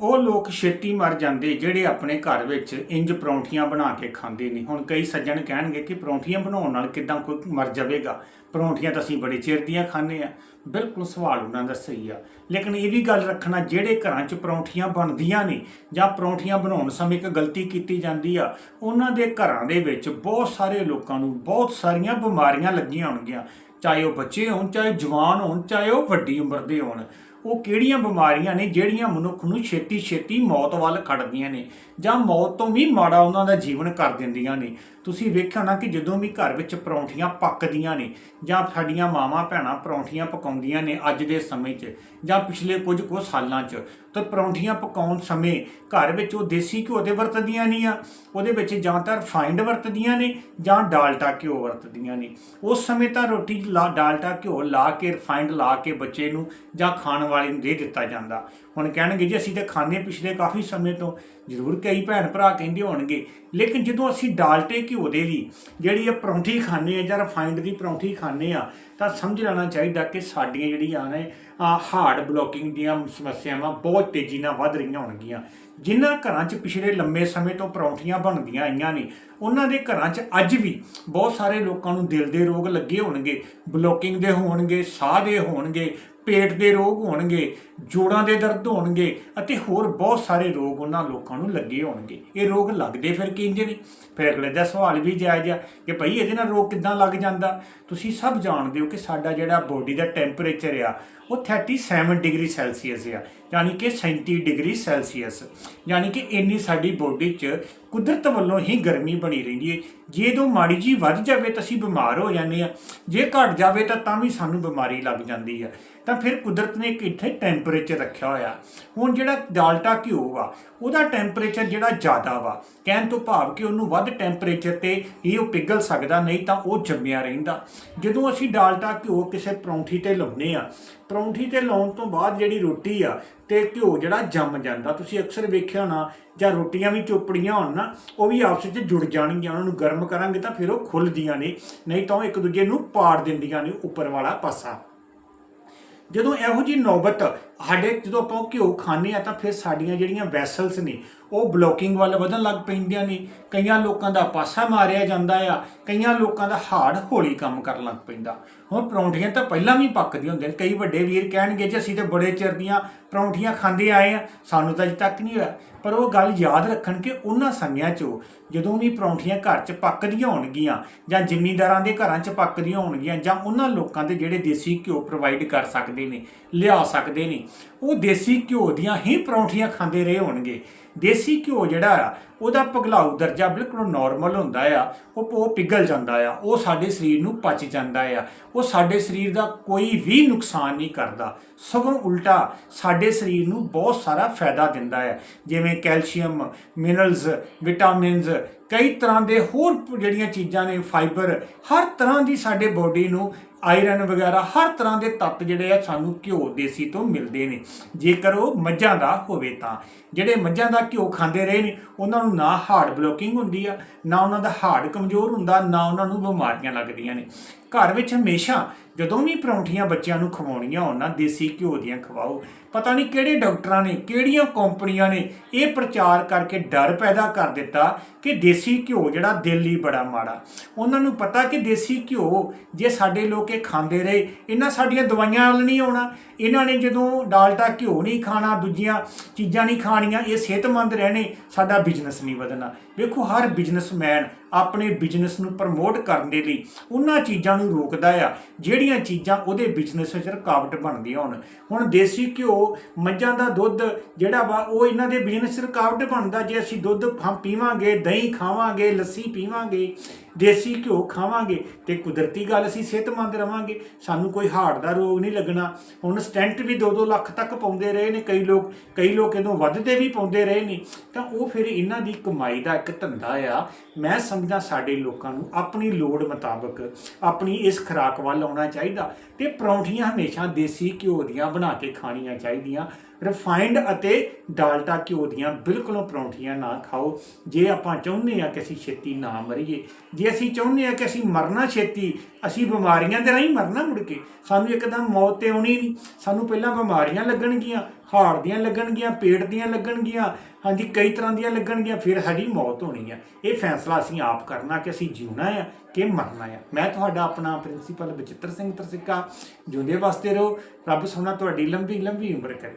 ਉਹ ਲੋਕ ਛੇਤੀ ਮਰ ਜਾਂਦੇ, ਜਿਹੜੇ ਆਪਣੇ ਘਰ ਵਿੱਚ ਇੰਜ ਪਰੌਂਠੀਆਂ ਬਣਾ ਕੇ ਖਾਂਦੇ ਨੇ। ਹੁਣ ਕਈ ਸੱਜਣ ਕਹਿਣਗੇ ਕਿ ਪਰੌਂਠੀਆਂ ਬਣਾਉਣ ਨਾਲ ਕਿਦਾਂ ਕੋਈ ਮਰ ਜਾਵੇਗਾ? ਪਰੌਂਠੀਆਂ ਤਾਂ ਅਸੀਂ ਬੜੇ ਚਿਰ ਦੀਆਂ ਖਾਂਦੇ ਆ ਬਿਲਕੁਲ ਸਵਾਲ ਉਹਨਾਂ ਦਾ ਸਹੀ ਆ। ਲੇਕਿਨ ਇਹ ਵੀ ਗੱਲ ਰੱਖਣਾ, ਜਿਹੜੇ ਘਰਾਂ 'ਚ ਪਰੌਂਠੀਆਂ ਬਣਦੀਆਂ ਨੇ ਜਾਂ ਪਰੌਂਠੀਆਂ ਬਣਾਉਣ ਸਮੇਂ ਇੱਕ ਗਲਤੀ ਕੀਤੀ ਜਾਂਦੀ ਆ, ਉਹਨਾਂ ਦੇ ਘਰਾਂ ਦੇ ਵਿੱਚ ਬਹੁਤ ਸਾਰੇ ਲੋਕਾਂ ਨੂੰ ਬਹੁਤ ਸਾਰੀਆਂ ਬਿਮਾਰੀਆਂ ਲੱਗੀਆਂ ਹੋਣਗੀਆਂ। ਚਾਹੇ ਉਹ ਬੱਚੇ ਹੋਣ, ਚਾਹੇ ਜਵਾਨ ਹੋਣ, ਚਾਹੇ ਉਹ ਵੱਡੀ ਉਮਰ ਦੇ ਹੋਣ। ਉਹ ਕਿਹੜੀਆਂ ਬਿਮਾਰੀਆਂ ਨੇ ਜਿਹੜੀਆਂ ਮਨੁੱਖ ਨੂੰ ਛੇਤੀ ਛੇਤੀ ਮੌਤ ਵੱਲ ਖੜਦੀਆਂ ਨੇ ਜਾਂ ਮੌਤ ਤੋਂ ਵੀ ਮਾੜਾ ਉਹਨਾਂ ਦਾ ਜੀਵਨ ਕਰ ਦਿੰਦੀਆਂ ਨੇ। ਤੁਸੀਂ ਵੇਖਿਆ ਨਾ ਕਿ ਜਦੋਂ ਵੀ ਘਰ ਵਿੱਚ ਪਰੌਂਠੀਆਂ ਪੱਕਦੀਆਂ ਨੇ ਜਾਂ ਸਾਡੀਆਂ ਮਾਵਾਂ ਭੈਣਾਂ ਪਰੌਂਠੀਆਂ ਪਕਾਉਂਦੀਆਂ ਨੇ ਅੱਜ ਦੇ ਸਮੇਂ 'ਚ ਜਾਂ ਪਿਛਲੇ ਕੁਝ ਕੁ ਸਾਲਾਂ 'ਚ, ਤਾਂ ਪਰੌਂਠੀਆਂ ਪਕਾਉਣ ਸਮੇਂ ਘਰ ਵਿੱਚ ਉਹ ਦੇਸੀ ਘਿਓ ਦੇ ਵਰਤਦੀਆਂ ਨਹੀਂ ਆ ਉਹਦੇ ਵਿੱਚ ਜਾਂ ਤਾਂ ਰਿਫਾਈਂਡ ਵਰਤਦੀਆਂ ਨੇ ਜਾਂ ਡਾਲਟਾ ਘਿਓ ਵਰਤਦੀਆਂ ਨੇ। ਉਸ ਸਮੇਂ ਤਾਂ ਰੋਟੀ ਲਾ, ਡਾਲਟਾ ਘਿਓ ਲਾ ਕੇ ਰਿਫਾਈਂਡ ਲਾ ਕੇ ਬੱਚੇ ਨੂੰ ਜਾਂ ਖਾਣ ਵਾਲੇ ਨੂੰ ਦੇ ਦਿੱਤਾ ਜਾਂਦਾ। ਹੁਣ ਕਹਿਣਗੇ ਜੀ, ਅਸੀਂ ਤਾਂ ਖਾਣੇ ਪਿਛਲੇ ਕਾਫੀ ਸਮੇਂ ਤੋਂ। ਜ਼ਰੂਰ ਕਈ ਭੈਣ ਭਰਾ ਕਹਿੰਦੇ ਹੋਣਗੇ। ਲੇਕਿਨ ਜਦੋਂ ਅਸੀਂ ਡਾਲਟੇ ਘਿਓ ਦੇ ਦੀ ਜਿਹੜੀ ਇਹ ਪਰੌਂਠੀ ਖਾਂਦੇ ਆ ਜਾਂ ਰਿਫਾਈਂਡ ਦੀ ਪਰੌਂਠੀ ਖਾਂਦੇ ਆ, ਤਾਂ ਸਮਝ ਲੈਣਾ ਚਾਹੀਦਾ ਕਿ ਸਾਡੀਆਂ ਜਿਹੜੀਆਂ ਨੇ ਹਾਰਟ ਬਲੋਕਿੰਗ ਦੀਆਂ ਸਮੱਸਿਆਵਾਂ ਬਹੁਤ ਤੇਜ਼ੀ ਨਾਲ ਵੱਧ ਰਹੀਆਂ ਹੋਣਗੀਆਂ। ਜਿਨ੍ਹਾਂ ਘਰਾਂ 'ਚ ਪਿਛਲੇ ਲੰਮੇ ਸਮੇਂ ਤੋਂ ਪਰੌਂਠੀਆਂ ਬਣਦੀਆਂ ਆਈਆਂ ਨੇ, ਉਹਨਾਂ ਦੇ ਘਰਾਂ 'ਚ ਅੱਜ ਵੀ ਬਹੁਤ ਸਾਰੇ ਲੋਕਾਂ ਨੂੰ ਦਿਲ ਦੇ ਰੋਗ ਲੱਗੇ ਹੋਣਗੇ। ਬਲੋਕਿੰਗ ਦੇ ਹੋਣਗੇ, ਸਾਹ ਦੇ ਹੋਣਗੇ ਪੇਟ ਦੇ ਰੋਗ ਹੋਣਗੇ, ਜੋੜਾਂ ਦੇ ਦਰਦ ਹੋਣਗੇ ਅਤੇ ਹੋਰ ਬਹੁਤ ਸਾਰੇ ਰੋਗ ਉਹਨਾਂ ਲੋਕਾਂ ਨੂੰ ਲੱਗੇ ਹੋਣਗੇ। ਇਹ ਰੋਗ ਲੱਗਦੇ ਫਿਰ ਕਿੰਜ ਨੇ? ਫਿਰ ਅਗਲੇ ਦਾ ਸਵਾਲ ਵੀ ਜਾਇਜ਼ ਆ ਕਿ ਭਈ ਇਹਦੇ ਨਾਲ ਰੋਗ ਕਿੱਦਾਂ ਲੱਗ ਜਾਂਦਾ? ਤੁਸੀਂ ਸਭ ਜਾਣਦੇ ਹੋ ਕਿ ਸਾਡਾ ਜਿਹੜਾ ਬੋਡੀ ਦਾ ਟੈਂਪਰੇਚਰ ਆ, ਉਹ 37 ਡਿਗਰੀ ਸੈਲਸੀਅਸ ਆ। ਯਾਨੀ ਕਿ 37 ਡਿਗਰੀ ਸੈਲਸੀਅਸ। ਯਾਨੀ ਕਿ ਇੰਨੀ ਸਾਡੀ ਬੋਡੀ 'ਚ ਕੁਦਰਤ ਵੱਲੋਂ ਹੀ ਗਰਮੀ ਬਣੀ ਰਹਿੰਦੀ ਹੈ ਜੇ ਤੋਂ ਮਾੜੀ ਜੀ ਵੱਧ ਜਾਵੇ ਤਾਂ ਅਸੀਂ ਬਿਮਾਰ ਹੋ ਜਾਂਦੇ ਆ ਜੇ ਘਟ ਜਾਵੇ ਤਾਂ ਤਾਂ ਵੀ ਸਾਨੂੰ ਬਿਮਾਰੀ ਲੱਗ ਜਾਂਦੀ ਆ। ਤਾਂ ਫਿਰ ਕੁਦਰਤ ਨੇ ਇੱਕ ਇੱਥੇ ਟੈਂਪਰੇਚਰ ਰੱਖਿਆ ਹੋਇਆ। ਹੁਣ ਜਿਹੜਾ ਡਾਲਟਾ ਘਿਓ ਵਾ, ਉਹਦਾ ਟੈਂਪਰੇਚਰ ਜਿਹੜਾ ਜ਼ਿਆਦਾ ਵਾ, ਕਹਿਣ ਤੋਂ ਭਾਵ ਕਿ ਉਹਨੂੰ ਵੱਧ ਟੈਂਪਰੇਚਰ ਤੇ ਹੀ ਉਹ ਪਿਘਲ ਸਕਦਾ, ਨਹੀਂ ਤਾਂ ਉਹ ਜੰਮਿਆ ਰਹਿੰਦਾ। ਜਦੋਂ ਅਸੀਂ ਡਾਲਟਾ ਘਿਓ ਕਿਸੇ ਪਰੌਂਠੀ ਤੇ ਲਾਉਨੇ ਆ ਪਰੌਂਠੀ ਤੇ ਲਾਉਣ ਤੋਂ ਬਾਅਦ ਜਿਹੜੀ ਰੋਟੀ ਆ ਤੇ ਘਿਓ ਜਿਹੜਾ ਜੰਮ ਜਾਂਦਾ, ਤੁਸੀਂ ਅਕਸਰ ਵੇਖਿਆ ਹੋਣਾ, ਜਾਂ ਰੋਟੀਆਂ ਵੀ ਚੋਪੜੀਆਂ ਹੋਣ ਨਾ, ਉਹ ਵੀ ਆਪਸ ਵਿੱਚ ਜੁੜ ਜਾਣਗੀਆਂ, ਉਹਨਾਂ ਨੂੰ ਗਰਮ ਕਰਾਂਗੇ ਤਾਂ ਫਿਰ ਉਹ ਖੁੱਲਦੀਆਂ ਨੇ, ਨਹੀਂ ਤਾਂ ਉਹ ਇੱਕ ਦੂਜੇ ਨੂੰ ਪਾੜ ਦਿੰਦੀਆਂ ਨੇ ਉੱਪਰ ਵਾਲਾ ਪਾਸਾ। ਜਦੋਂ ਇਹੋ ਜੀ ਨੌਬਤ ਸਾਡੇ ਜਦੋਂ ਆਪਾਂ ਘਿਓ ਖਾਂਦੇ ਆ ਤਾਂ ਫਿਰ ਸਾਡੀਆਂ ਜਿਹੜੀਆਂ ਵੈਸਲਸ ਨੇ, ਉਹ ਬਲੋਕਿੰਗ ਵੱਲ ਵਧਣ ਲੱਗ ਪੈਂਦੀਆਂ ਨੇ। ਕਈਆਂ ਲੋਕਾਂ ਦਾ ਪਾਸਾ ਮਾਰਿਆ ਜਾਂਦਾ ਆ, ਕਈਆਂ ਲੋਕਾਂ ਦਾ ਹਾੜ ਹੌਲੀ ਕੰਮ ਕਰਨ ਲੱਗ ਪੈਂਦਾ। ਹੁਣ ਪਰੌਂਠੀਆਂ ਤਾਂ ਪਹਿਲਾਂ ਵੀ ਪੱਕਦੀਆਂ ਹੁੰਦੀਆਂ ਕਈ ਵੱਡੇ ਵੀਰ ਕਹਿਣਗੇ ਜੀ, ਅਸੀਂ ਤੇ ਬੜੇ ਚਿਰ ਦੀਆਂ ਪਰੌਂਠੀਆਂ ਖਾਂਦੇ ਆਏ ਆ, ਸਾਨੂੰ ਤਾਂ ਅਜੇ ਤੱਕ ਨਹੀਂ ਹੋਇਆ। ਪਰ ਉਹ ਗੱਲ ਯਾਦ ਰੱਖਣ ਕਿ ਉਹਨਾਂ ਸਮਿਆਂ 'ਚ ਜਦੋਂ ਵੀ ਪਰੌਂਠੀਆਂ ਘਰ 'ਚ ਪੱਕਦੀਆਂ ਹੋਣਗੀਆਂ ਜਾਂ ਜ਼ਿਮੀਂਦਾਰਾਂ ਦੇ ਘਰਾਂ 'ਚ ਪੱਕਦੀਆਂ ਹੋਣਗੀਆਂ ਜਾਂ ਉਹਨਾਂ ਲੋਕਾਂ ਦੇ ਜਿਹੜੇ ਦੇਸੀ ਘਿਓ ਪ੍ਰੋਵਾਈਡ ਕਰ ਸਕਦੇ ਨੇ, ਲਿਆ ਸਕਦੇ ਨੇ। ਉਹ ਦੇਸੀ ਘਿਓ ਦੀਆਂ ਹੀ ਪਰੌਂਠੀਆਂ ਖਾਂਦੇ ਰਹੇ ਹੋਣਗੇ। ਦੇਸੀ ਘਿਓ ਜਿਹੜਾ ਆ, ਉਹਦਾ ਪਿਘਲਾਊ ਦਰਜਾ ਬਿਲਕੁਲ ਨਾਰਮਲ ਹੁੰਦਾ ਆ। ਉਹ ਉਹ ਪਿਘਲ ਜਾਂਦਾ ਆ। ਉਹ ਸਾਡੇ ਸਰੀਰ ਨੂੰ ਪਚ ਜਾਂਦਾ ਆ। ਉਹ ਸਾਡੇ ਸਰੀਰ ਦਾ ਕੋਈ ਵੀ ਨੁਕਸਾਨ ਨਹੀਂ ਕਰਦਾ। ਸਗੋਂ ਉਲਟਾ ਸਾਡੇ ਸਰੀਰ ਨੂੰ ਬਹੁਤ ਸਾਰਾ ਫਾਇਦਾ ਦਿੰਦਾ ਹੈ ਜਿਵੇਂ ਕੈਲਸ਼ੀਅਮ ਮਿਨਰਲਸ ਵਿਟਾਮਿਨਸ ਕਈ ਤਰ੍ਹਾਂ ਦੇ ਹੋਰ ਜਿਹੜੀਆਂ ਚੀਜ਼ਾਂ ਨੇ, ਫਾਈਬਰ, ਹਰ ਤਰ੍ਹਾਂ ਦੀ ਸਾਡੇ ਬੋਡੀ ਨੂੰ ਆਇਰਨ ਵਗੈਰਾ ਹਰ ਤਰ੍ਹਾਂ ਦੇ ਤੱਤ ਜਿਹੜੇ ਆ ਸਾਨੂੰ ਘਿਓ ਦੇਸੀ ਤੋਂ ਮਿਲਦੇ ਨੇ। ਜੇਕਰ ਉਹ ਮੱਝਾਂ ਦਾ ਹੋਵੇ ਤਾਂ। ਜਿਹੜੇ ਮੱਝਾਂ ਦਾ ਘਿਓ ਖਾਂਦੇ ਰਹੇ ਨੇ, ਉਹਨਾਂ ਨੂੰ ਨਾ ਹਾਰਟ ਬਲੋਕਿੰਗ ਹੁੰਦੀ ਆ, ਨਾ ਉਹਨਾਂ ਦਾ ਹਾਰਟ ਕਮਜ਼ੋਰ ਹੁੰਦਾ, ਨਾ ਉਹਨਾਂ ਨੂੰ ਬਿਮਾਰੀਆਂ ਲੱਗਦੀਆਂ ਨੇ। ਘਰ ਵਿੱਚ ਹਮੇਸ਼ਾ ਜਦੋਂ ਵੀ ਪਰੌਂਠੀਆਂ ਬੱਚਿਆਂ ਨੂੰ ਖਵਾਉਣੀਆਂ ਹੋਣ ਦੇਸੀ ਘਿਓ ਦੀਆਂ ਖਵਾਓ। ਪਤਾ ਨਹੀਂ ਕਿਹੜੇ ਡਾਕਟਰਾਂ ਨੇ, ਕਿਹੜੀਆਂ ਕੰਪਨੀਆਂ ਨੇ ਇਹ ਪ੍ਰਚਾਰ ਕਰਕੇ ਡਰ ਪੈਦਾ ਕਰ ਦਿੱਤਾ ਕਿ ਦੇਸੀ ਘਿਓ ਜਿਹੜਾ ਦਿਲ ਲਈ ਬੜਾ ਮਾੜਾ। ਉਹਨਾਂ ਨੂੰ ਪਤਾ ਕਿ ਦੇਸੀ ਘਿਓ ਜੇ ਸਾਡੇ ਲੋਕ ਇਹ ਖਾਂਦੇ ਰਹੇ, ਇਹਨਾਂ ਸਾਡੀਆਂ ਦਵਾਈਆਂ ਵੱਲ ਨਹੀਂ ਆਉਣਾ। ਇਹਨਾਂ ਨੇ ਜਦੋਂ ਡਾਲਟਾ ਘਿਓ ਨਹੀਂ ਖਾਣਾ, ਦੂਜੀਆਂ ਚੀਜ਼ਾਂ ਨਹੀਂ ਖਾਣੀਆਂ, ਇਹ ਸਿਹਤਮੰਦ ਰਹਿਣੇ, ਸਾਡਾ ਬਿਜ਼ਨਸ ਨਹੀਂ ਵਧਣਾ। ਵੇਖੋ ਹਰ ਬਿਜ਼ਨਸਮੈਨ ਆਪਣੇ ਬਿਜ਼ਨਸ ਨੂੰ ਪ੍ਰਮੋਟ ਕਰਨ ਦੇ ਲਈ ਉਹਨਾਂ ਚੀਜ਼ਾਂ ਨੂੰ ਰੋਕਦਾ ਆ, ਜਿਹੜੀਆਂ ਚੀਜ਼ਾਂ ਉਹਦੇ ਬਿਜ਼ਨਸ ਵਿੱਚ ਰੁਕਾਵਟ ਬਣਦੀਆਂ ਹੋਣ। ਹੁਣ ਦੇਸੀ ਘਿਓ, ਮੱਝਾਂ ਦਾ ਦੁੱਧ ਜਿਹੜਾ ਵਾ, ਉਹ ਇਹਨਾਂ ਦੇ ਬਿਜ਼ਨਸ ਰੁਕਾਵਟ ਬਣਦਾ। ਜੇ ਅਸੀਂ ਦੁੱਧ ਫ- ਪੀਵਾਂਗੇ, ਦਹੀਂ ਖਾਵਾਂਗੇ, ਲੱਸੀ ਪੀਵਾਂਗੇ ਦੇਸੀ ਘਿਓ ਖਾਵਾਂਗੇ ਤੇ ਕੁਦਰਤੀ ਗੱਲ ਅਸੀਂ ਸਿਹਤਮੰਦ ਰਵਾਂਗੇ। ਸਾਨੂੰ ਕੋਈ ਹਾਰਟ ਦਾ ਰੋਗ ਨਹੀਂ ਲੱਗਣਾ। ਹੁਣ ਸਟੈਂਟ ਵੀ 2-2 ਲੱਖ ਤੱਕ ਪਾਉਂਦੇ ਰਹੇ ਨੇ। ਕਈ ਲੋਕ ਕਈ ਲੋਕ ਇਹਨੂੰ ਵੱਧਦੇ ਵੀ ਪਾਉਂਦੇ ਰਹੇ ਨੇ। ਤਾਂ ਉਹ ਫਿਰ ਇਹਨਾਂ ਦੀ ਕਮਾਈ ਦਾ ਇੱਕ ਧੰਦਾ ਆ। ਮੈਂ ਸਮਝਦਾ ਸਾਡੇ ਲੋਕਾਂ ਨੂੰ ਆਪਣੀ ਲੋੜ ਮੁਤਾਬਕ, ਆਪਣੀ ਇਸ ਖੁਰਾਕ ਵੱਲ ਆਉਣਾ ਚਾਹੀਦਾ ਤੇ ਪਰੌਂਠੀਆਂ ਹਮੇਸ਼ਾ ਦੇਸੀ ਘਿਓ ਦੀਆਂ ਬਣਾ ਕੇ ਖਾਣੀਆਂ ਚਾਹੀਦੀਆਂ। ਰਿਫਾਈਨਡ ਅਤੇ ਡਾਲਟਾ ਘਿਓ ਦੀਆਂ ਬਿਲਕੁਲੋਂ ਪਰੌਂਠੀਆਂ ਨਾ ਖਾਓ। ਜੇ ਆਪਾਂ ਚਾਹੁੰਦੇ ਆ ਕਿ ਅਸੀਂ ਛੇਤੀ ਨਾ ਮਰੀਏ, ਜੇ ਅਸੀਂ ਚਾਹੁੰਦੇ ਆ ਕਿ ਅਸੀਂ ਮਰਨਾ ਛੇਤੀ, ਅਸੀਂ ਬਿਮਾਰੀਆਂ ਦੇ ਰਾਹੀਂ ਮਰਨਾ ਮੁੜ ਕੇ। ਸਾਨੂੰ ਇੱਕਦਮ ਮੌਤ ਤੇ ਆਉਣੀ ਨਹੀਂ। ਸਾਨੂੰ ਪਹਿਲਾਂ ਬਿਮਾਰੀਆਂ ਲੱਗਣਗੀਆਂ ਹਾਰਟ ਦੀਆਂ ਲੱਗਣਗੀਆਂ, ਪੇਟ ਦੀਆਂ ਲੱਗਣਗੀਆਂ, ਹਾਂਜੀ, ਕਈ ਤਰ੍ਹਾਂ ਦੀਆਂ ਲੱਗਣਗੀਆਂ, ਫਿਰ ਸਾਡੀ ਮੌਤ ਹੋਣੀ ਆ। ਇਹ ਫੈਸਲਾ ਅਸੀਂ ਆਪ ਕਰਨਾ ਕਿ ਅਸੀਂ ਜਿਉਣਾ ਆ ਕਿ ਮਰਨਾ ਆ। ਮੈਂ ਤੁਹਾਡਾ ਆਪਣਾ ਪ੍ਰਿੰਸੀਪਲ ਬਚਿੱਤਰ ਸਿੰਘ ਤਰਸਿੱਕਾ। ਜਿਉਂਦੇ ਵਾਸਤੇ ਰਹੋ। ਰੱਬ ਸੋਨਾ ਤੁਹਾਡੀ ਲੰਬੀ ਲੰਬੀ ਉਮਰ ਕਰੇ।